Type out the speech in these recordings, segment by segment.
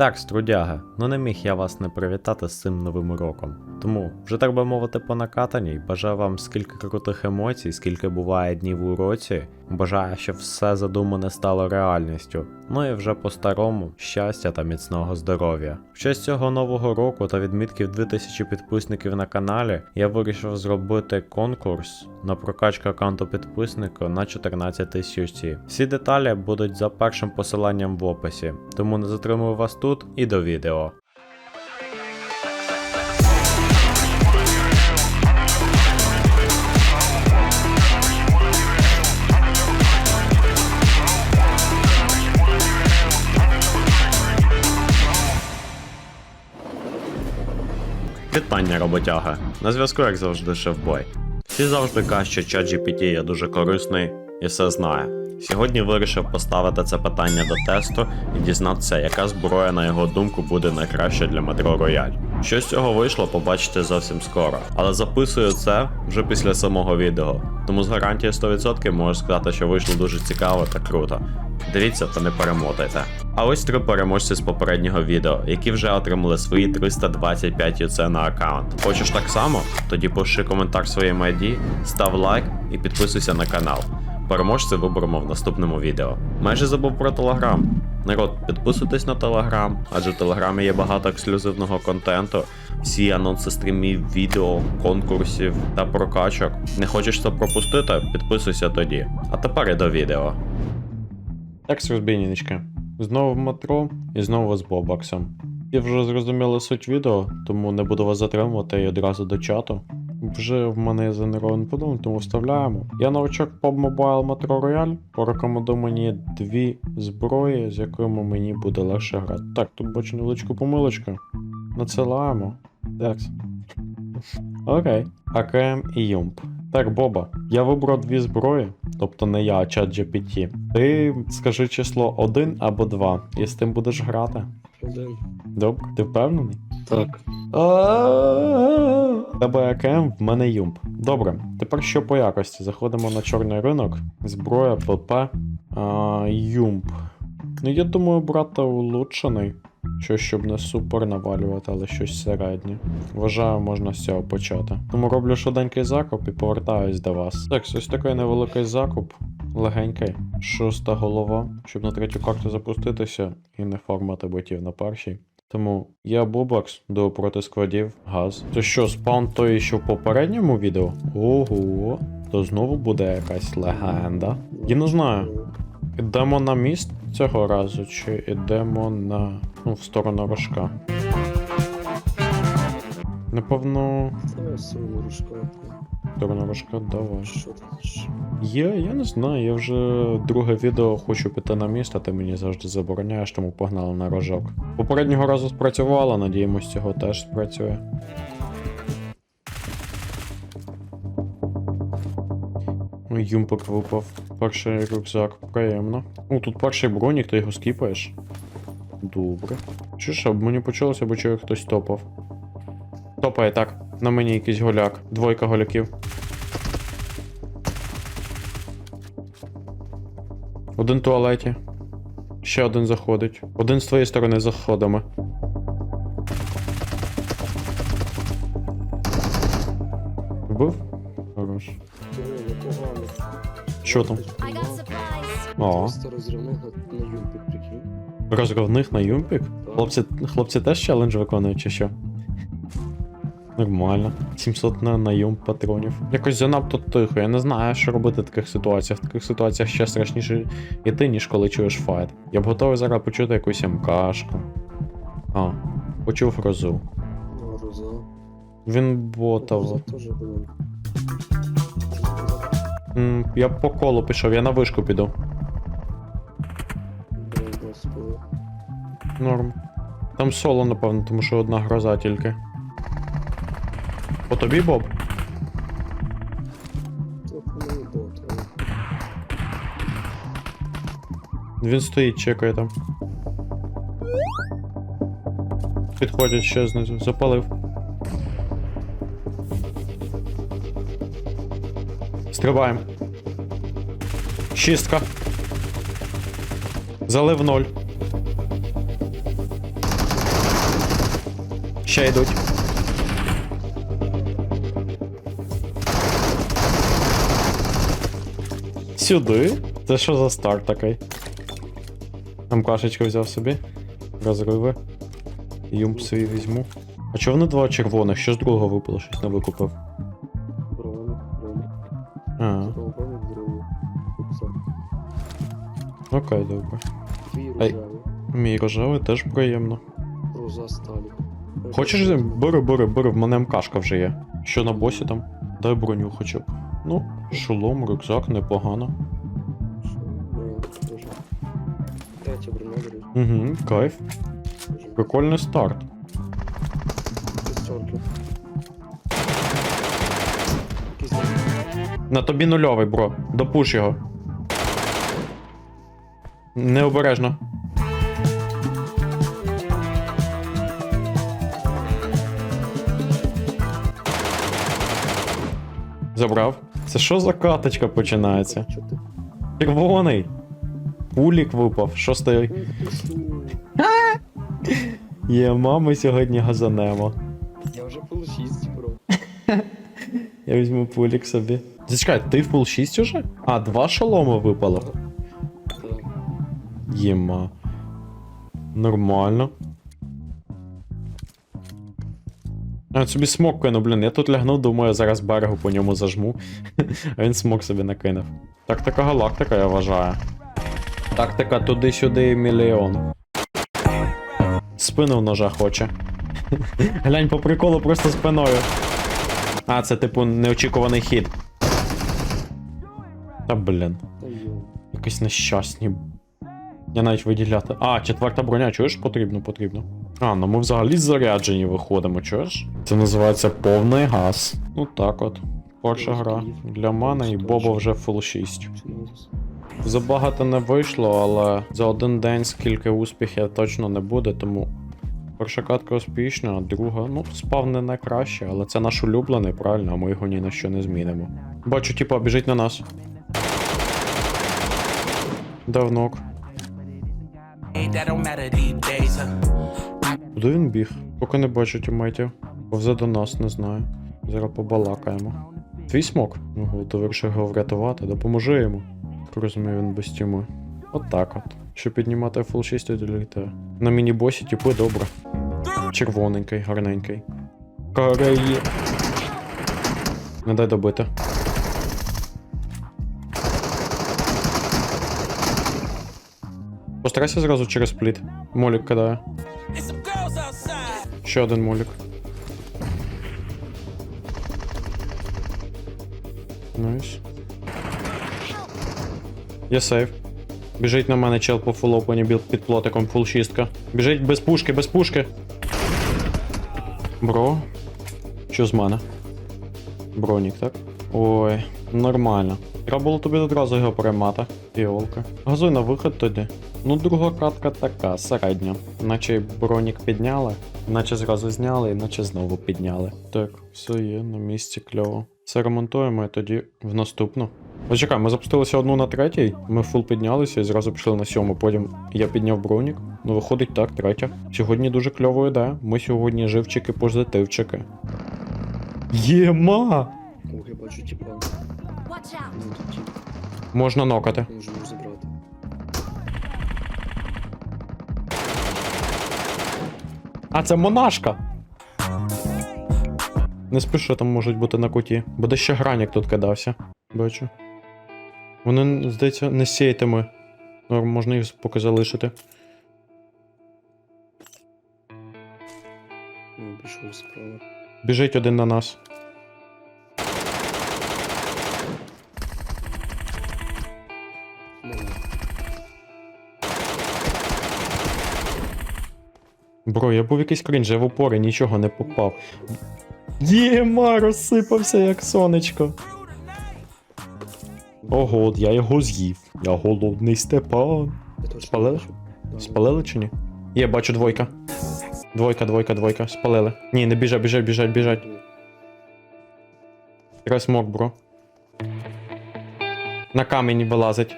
Так, струдяга, ну не міг я вас не привітати з цим новим роком. Тому, вже так би мовити, по накатаній, бажаю вам скільки крутих емоцій, скільки буває днів у році. Бажаю, щоб все задумане стало реальністю. Ну і вже по-старому щастя та міцного здоров'я. В честь цього нового року та відмітків 2000 підписників на каналі я вирішив зробити конкурс на прокачку аккаунту підписника на 14 тисячі. Всі деталі будуть за першим посиланням в описі, тому не затримую вас тут і до відео. Роботяга. На зв'язку, як завжди, шефбой. Всі завжди кажуть, що ChatGPT є дуже корисний і все знає. Сьогодні вирішив поставити це питання до тесту і дізнатися, яка зброя, на його думку, буде найкраща для метро Рояль. Що з цього вийшло, побачите зовсім скоро. Але записую це вже після самого відео. Тому з гарантією 100% можу сказати, що вийшло дуже цікаво та круто. Дивіться та не перемотайте. А ось три переможці з попереднього відео, які вже отримали свої 325 ЮЦ на аккаунт. Хочеш так само? Тоді пиши коментар своїм ID, став лайк і підписуйся на канал. Переможця виберемо в наступному відео. Майже забув про телеграм. Народ, підписуйтесь на телеграм, адже в телеграмі є багато ексклюзивного контенту, всі анонси стрімів, відео, конкурсів та прокачок. Не хочеш це пропустити? Підписуйся тоді. А тепер і до відео. Так, розбійнички. Знову в метро і знову з Бобаксом. І вже зрозуміли суть відео, тому не буду вас затримувати і одразу до чату. Вже в мене є занерований подумав, тому вставляємо. Я новачок PUBG Mobile Metro Royale. Порекомендуй мені дві зброї, з якими мені буде легше грати. Так, тут бачу невеличку помилочку. Надсилаємо. Так. Окей. АКМ і Юмп. Так, Боба, я вибрав дві зброї, тобто не я, а чат GPT. Ти скажи число 1 або 2, і з тим будеш грати. Один. Добре, ти впевнений? Так. Тебе АКМ, в мене юмп. Добре, тепер що по якості? Заходимо на чорний ринок. Зброя, ПП, а, юмп. Ну, я думаю, брати улучшений. Щось, щоб не супер навалювати, але щось середнє. Вважаю, можна з цього почати. Тому роблю швиденький закуп і повертаюсь до вас. Так, ось такий невеликий закуп. Легенький, шоста голова, щоб на третю карту запуститися і не фармати ботів на першій. Тому я Бубакс, до проти складів, газ. Це що, спаун той, що в попередньому відео? Ого, то знову буде якась легенда. Я не знаю, ідемо на міст цього разу, чи йдемо на. ну, в сторону рожка. Напевно, Давай сторону рожка, давай. Що ти хочеш? Я, я не знаю, я вже друге відео хочу піти на міст, а ти мені завжди забороняєш, тому погнали на рожок. Попереднього разу спрацювало, надіємось, цього теж спрацює. Ой, Юмпик випав. Перший рюкзак, приємно. О, тут перший бронік, ти його скіпаєш. Добре. Чи що, мені почулося, бо чую, хтось топав. Топає так. На мені якийсь голяк. Двойка голяків. Один туалеті. Ще один заходить. Один з твоєї сторони за сходами. Що там? О, розривних на юмпі прикинь. розривних на юмпік? Хлопці, хлопці теж челендж виконують чи що? Нормально. 700 на, на юмп патронів. Якось занадто тихо. Я не знаю, що робити в таких ситуаціях. В таких ситуаціях ще страшніше йти, ніж коли чуєш файт. Я б готовий зараз почути якусь МКшку. А, почув розу. Ну, Роза. Він бота. Роза теж була. М, Я по колу пішов, я на вишку піду. Була господи. Норм. Там соло, напевно, тому що одна гроза тільки. По тобі, Боб? По мені було треба. Він стоїть, чекає там. Підходять ще знизу. Запалив. Стрибаємо. Шістка. Залив ноль. Ще йдуть. Сюди? Це що за старт такий? Там кашечку взяв собі. Розриви. Юмп свій візьму. А чого вони два червоних? Що з другого випало? Щось не викупив. Окей, добре. Твій рожевий. Мій рожевий теж приємно. Роза сталі. Хочеш, бери, бери, бери, в мене МКшка вже є. Що на босі там? Дай броню хоча б. Ну, шолом, рюкзак, непогано. Третя броня. Угу, кайф. Прикольний старт. Там На тобі нульовий, бро. Допуш його. Необережно. Забрав. Це що за каточка починається? Червоний. Пулік випав. Шостий. Є, мами сьогодні газанемо. Я вже пол 6, бро. Я візьму пулік собі. Зачекай, ти в пул 6 уже? А, два шоломи випало. Так. Нормально. А собі смок кину, блін. Я тут лягнув, думаю, зараз берегу по ньому зажму. А він смок собі накинув. Тактика галактика, я вважаю. Тактика туди-сюди мільйон. Спину в ножа хоче. Глянь по приколу просто спиною. А, це типу неочікуваний хід. Та блін. Якісь нещасні. Я навіть виділяти. А, четверта броня, чуєш? Потрібно, потрібно. А, ну ми взагалі заряджені виходимо, чуєш? Це називається повний газ. Ну так от. Перша гра. Для мене і Боба вже фул 6. Забагато не вийшло, але за один день скільки успіхів точно не буде, тому. Перша катка успішна, друга, ну, спав не найкраще, але це наш улюблений, правильно, а ми його ні на що не змінимо. Бачу, типа, біжить на нас. Давнок. Куди він біг? Поки не бачу тімейтів. Повзе до нас, не знаю. Зараз побалакаємо. Твій смок? Ого, ти вирішив його врятувати, допоможи йому. Так розумію, він без тіми. От так от. Щоб піднімати фул 6 тоді На міні-босі типи добре. Червоненький, гарненький. Кореї. Не дай добити. Постарайся зразу через пліт. Молік кидає. Ще один молік. Найс. Є сейф. Біжить на мене чел по фулопані під плотиком, фул шістка. Біжить без пушки, без пушки. Бро. Що з мене? Бронік, так? Ой, нормально. Треба було тобі одразу його приймати. Фіолка. Газуй на виход тоді. Ну, друга катка така, середня. Наче бронік підняли, наче зразу зняли, і наче знову підняли. Так, все є, на місці кльово. Все ремонтуємо і тоді в наступну. Ось чекай, ми запустилися одну на третій, ми фул піднялися і зразу пішли на сьому. Потім я підняв бронік. Ну, виходить так, третя. Сьогодні дуже кльово йде. Ми сьогодні живчики позитивчики. Єма! Ох, я бачу тіпа. Ну. Можна нокати. Можемо забрати. А, це монашка. Не спіши, там можуть бути на куті. Буде ще гранік тут кидався. Бачу. Вони, здається, не сіятиме. Ну, Можна їх поки залишити. Ну, справа. Біжить один на нас. Бро, я був якийсь крінж, я в упори нічого не попав. Єма, розсипався як сонечко. Ого, от я його з'їв. Я голодний Степан. Спалили? Спалили чи ні? Є, бачу двойка. Двойка, двойка, двойка. Спалили. Ні, не біжать, біжать, біжать, біжать. Треба смок, бро. На камінь вилазить.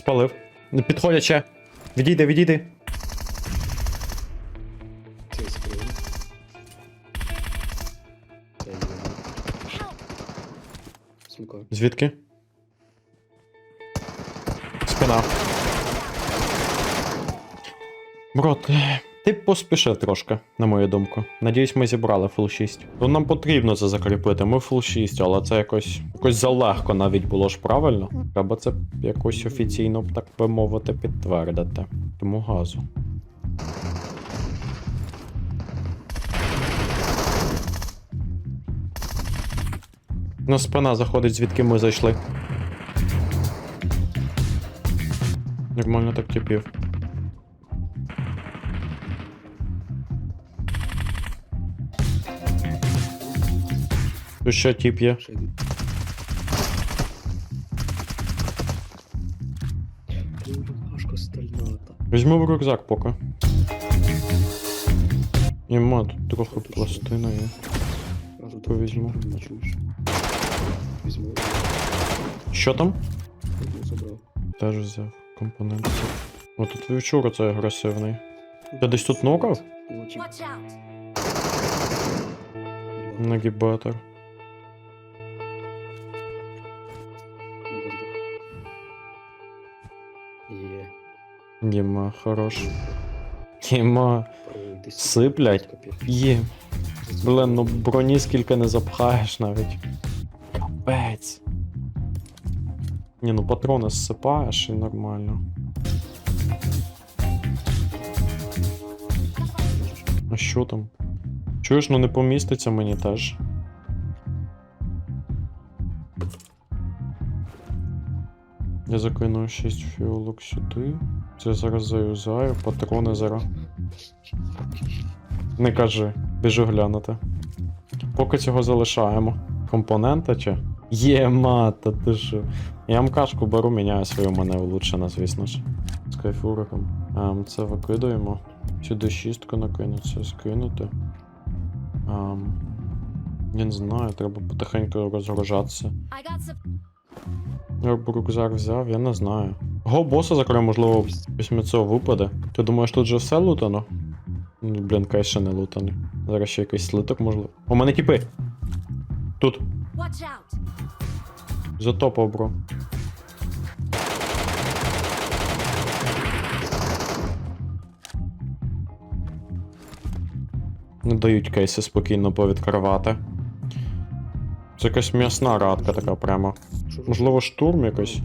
Спалив. Не підходяче. Відійди, відійди. Звідки? Спина. Бро, ти, поспішив трошки, на мою думку. Надіюсь, ми зібрали фул 6. Ну, нам потрібно це закріпити. Ми фул 6, але це якось якось залегко навіть було ж правильно. Треба це якось офіційно, так би мовити, підтвердити. Тому газу. Ну, спина заходить, звідки ми зайшли. Нормально так тіпів. Тут ще тіп є. Стальната. Візьми в рюкзак поки. Єма, тут трохи пластина є. Не чуєш. Візьму. Що там? Теж взяв компоненти. О, тут вівчур це агресивний. Ти десь тут нокав? Ну, тип. Нагібатор. Єма, хорош. Єма. Сиплять. Є. Блин, ну броні скільки не запхаєш навіть. Капець. Ні, ну патрони зсипаєш і нормально. А що там? Чуєш, ну не поміститься мені теж. Я закину 6 фіолок сюди. Це зараз заюзаю, патрони зараз. Не кажи, біжу глянути. Поки цього залишаємо. Компонента чи? Є мата, ти що? Я МКшку беру, міняю свою, мене улучшена, звісно ж. З кайфуриком. Ем, це викидаємо. Сюди шістку накину, це скинути. Ем, я не знаю, треба потихеньку розгружатися. Я б рюкзак взяв, я не знаю. Го боса закрою, можливо, після цього випаде. Ти думаєш, тут же все лутано? Ну, блін, кай ще не лутаний. Зараз ще якийсь слиток, можливо. У мене тіпи. Тут. Затопав, бро. Не дають кейси спокійно повідкривати. Це якась м'ясна радка така прямо. Можливо, штурм якось.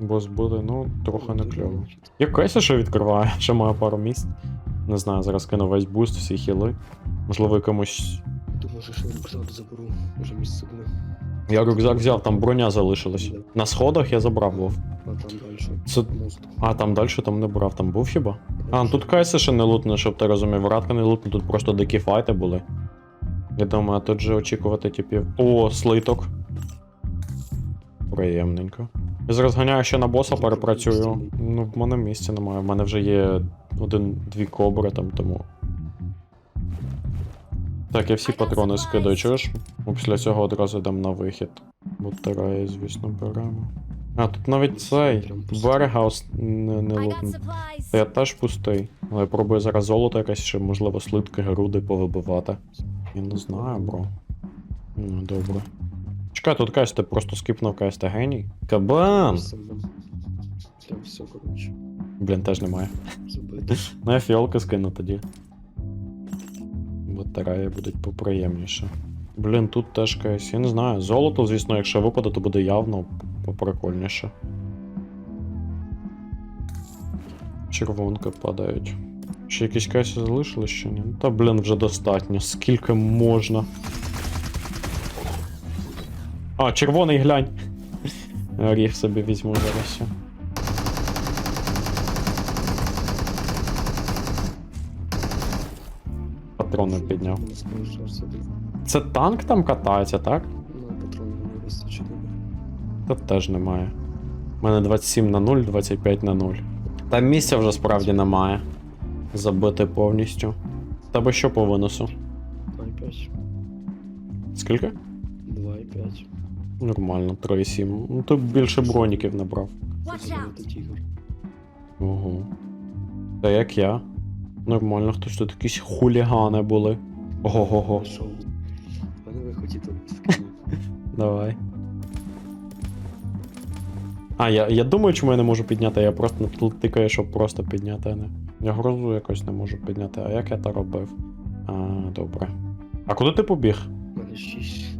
Бос буде, ну, трохи не кльово. Я кейси ще відкриваю, ще маю пару місць. Не знаю, зараз кину весь буст, всі хіли. Можливо, якомусь. Думаю, що я рюкзак заберу. Може місце буде. Я рюкзак взяв, там броня залишилась. На сходах я забрав був. А там далі. Це... А, там далі там не брав, там був хіба? А, ну тут кейси ще не лутне, щоб ти розумів. Радка не лутне, тут просто дикі файти були. Я думаю, а тут же очікувати типів. О, слиток. Приємненько. Я зараз ганяю ще на боса, перепрацюю. Ну, в мене місця немає. В мене вже є один-дві кобри там, тому. Так, я всі патрони скидаю, чуєш? Ми після цього одразу йдемо на вихід. Батареї, звісно, беремо. А, тут навіть цей. Берегаус не, не лутний. Я теж пустий. Але я пробую зараз золото якесь, ще, можливо, слитки, груди повибивати. Я не знаю, бро. Ну, добре. Чекай, тут кась, просто скипнув кась, геній. Кабан! Все, все, коротше. Блін, теж немає. Забити. Ну я фіолки скину тоді. Батареї будуть поприємніше. Блін, тут теж кась. Я не знаю. Золото, звісно, якщо випаде, то буде явно поприкольніше. Червонки падають. Ще якісь кайси залишились ще ні? Та блін, вже достатньо. Скільки можна. А, червоний глянь. Ріг собі візьму зараз. Патрони підняв. Це танк там катається, так? Ну, патронів не вистачить. Та теж немає. У мене 27 на 0, 25 на 0. Та місця вже справді немає. Забити повністю. Тебе що по виносу? 2,5. Скільки? 2,5. Нормально, 3,7. Ну ти більше броніків набрав. Це. Ого. Та як я. Нормально, хтось тут якісь хулігани були. Ого-го-го. Давай. А, я, я думаю, чому я не можу підняти, я просто тикаю, щоб просто підняти. Не. Я грозу якось не можу підняти. А як я то робив? А, добре. А куди ти побіг? У мене 6 на вихід. А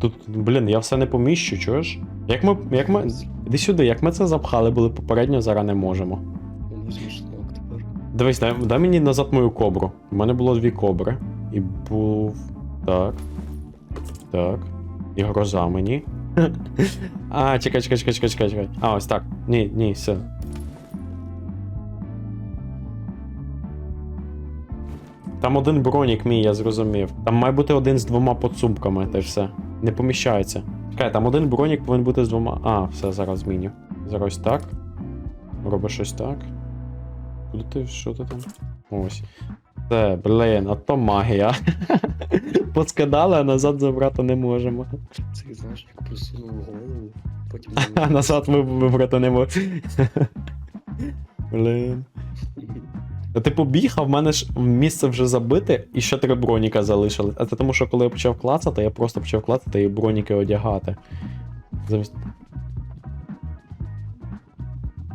тут, блін, я все не поміщу, чуєш? Як ми. Як ми. Іди сюди, як ми це запхали були попередньо, зараз не можемо. Дивись, дай, дай мені назад мою кобру. У мене було дві кобри. І був. Так. Так. І гроза мені. А, чекай, чекай, чекай, чекай, чекай. А, ось так. Ні, ні, все. Там один бронік мій, я зрозумів. Там має бути один з двома подсумками, й все. Не поміщається. Чекай, там один бронік повинен бути з двома. А, все, зараз зміню. Зараз так. Робиш ось так. Куди ти? Що ти там? Ось. Це, блін, а то магія. Поскидали, а назад забрати не можемо. Це знаєш, як просунув голову, потім назад вибрати не можемо. Блін. Та ти побіг, а в мене ж місце вже забите, і ще три броніка залишили. А це тому, що коли я почав клацати, я просто почав клацати і броніки одягати. Замість.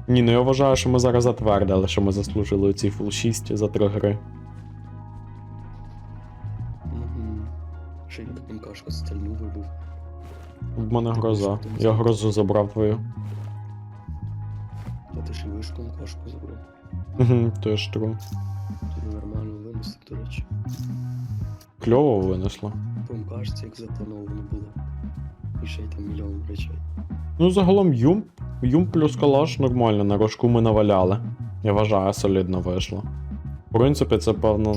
Ні, ну я вважаю, що ми зараз затвердили, що ми заслужили ці фул 6 за три гри. Мгм. Ще й МКшка стальну вибив. В мене гроза. Я грозу забрав твою. А ти ще вишку МКшку забрав. Угу, теж тру. Нормально винесли, до речі. Кльово винесло. По МКшці, як заплановано було. І ще й там мільйон речей. Ну, загалом юм, юм плюс калаш нормально, на рожку ми наваляли. Я вважаю, солідно вийшло. В принципі, це певно.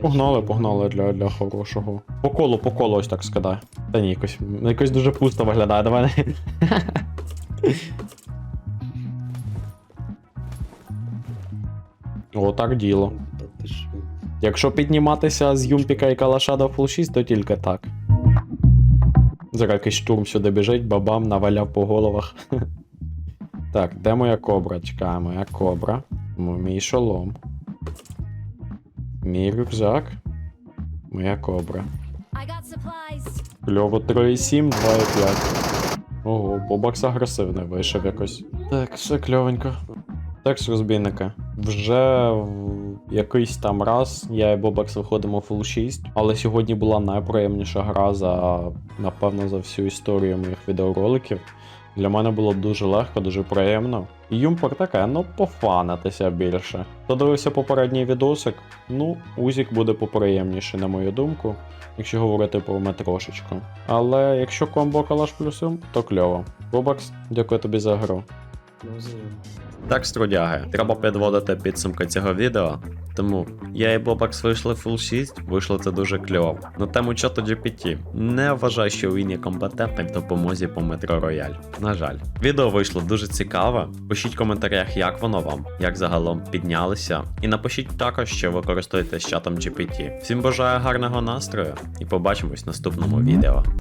Погнали, погнали для, для хорошого. По колу, по колу ось так скидай. Та ні, якось, якось дуже пусто виглядає, давай. О, так діло. Та ти ж. Якщо підніматися з Юмпіка і Калаша до Full 6, то тільки так. Зараз якийсь штурм сюди біжить, бабам, наваляв по головах. Так, де моя кобра? Чекає, моя кобра. Мій шолом. Мій рюкзак. Моя кобра. Кльово 3,7, 2,5. Ого, Бобакс агресивний вийшов якось. Так, все кльовенько. Так, з розбійника. Вже в якийсь там раз я і Бобакс виходимо full 6, але сьогодні була найприємніша гра за, напевно, за всю історію моїх відеороликів. Для мене було дуже легко, дуже приємно. І юмпор таке, ну пофанатися більше. Хто дивився попередній відосик, ну, Узік буде поприємніший, на мою думку якщо говорити про метрошечку. Але якщо комбо калаш плюсом, то кльово. Бобакс, дякую тобі за гру. Ну. Так, струдяги, треба підводити підсумки цього відео. Тому я і Бобакс вийшли full 6, вийшло це дуже кльово. На тему чату GPT. Не вважаю, що він є компетентний в допомозі по метро Рояль. На жаль, відео вийшло дуже цікаве. Пишіть в коментарях, як воно вам, як загалом піднялися. І напишіть також, що ви користуєтесь чатом GPT. Всім бажаю гарного настрою і побачимось в наступному відео.